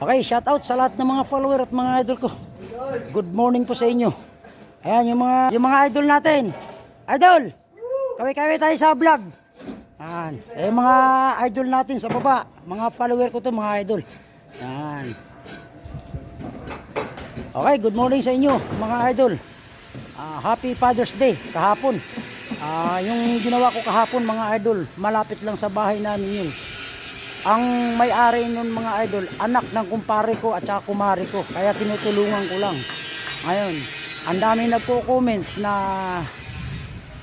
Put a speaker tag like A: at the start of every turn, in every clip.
A: Okay, shout out sa lahat ng mga follower at mga idol ko. Good morning po sa inyo. Ayan yung mga yung mga idol natin. Idol! Kaway-kaway tayo sa vlog. Ayan. Eh mga idol natin sa baba. Mga follower ko to mga idol. Ayan. Okay, good morning sa inyo mga idol. Ah, happy Father's Day kahapon. Ah, yung ginawa ko kahapon mga idol, malapit lang sa bahay namin yun. Ang may-ari nun mga idol, anak ng kumpare ko at saka kumari ko. Kaya tinutulungan ko lang. Ngayon, ang dami nagko-comment na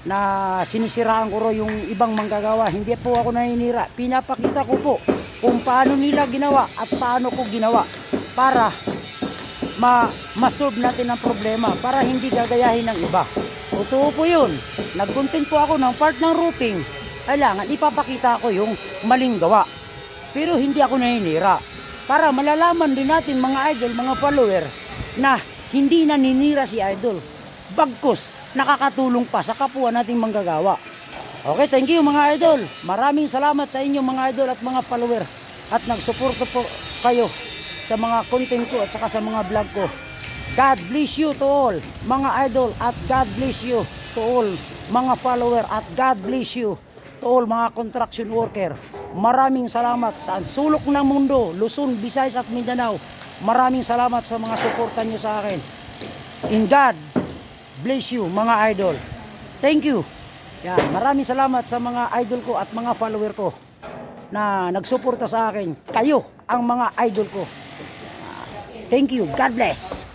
A: na sinisiraan ko ro yung ibang manggagawa. Hindi po ako naninira. Pinapakita ko po kung paano nila ginawa at paano ko ginawa para ma masolve natin ang problema para hindi gagayahin ng iba. Totoo po yun. Nag-content po ako ng part ng roofing. Kailangan ipapakita ko yung maling gawa. Pero hindi ako naninira. Para malalaman din natin mga idol, mga follower, na hindi naninira si idol. Bagkus, nakakatulong pa sa kapwa nating manggagawa. Okay, thank you mga idol. Maraming salamat sa inyo mga idol at mga follower. At nagsuporto po kayo sa mga content ko at saka sa mga vlog ko. God bless you to all mga idol at God bless you to all mga follower at God bless you to all mga construction worker. Maraming salamat sa sulok ng mundo, Luzon, Visayas at Mindanao. Maraming salamat sa mga suporta nyo sa akin. In God bless you mga idol. Thank you. Yan, maraming salamat sa mga idol ko at mga follower ko na nagsuporta sa akin. Kayo ang mga idol ko. Thank you. God bless.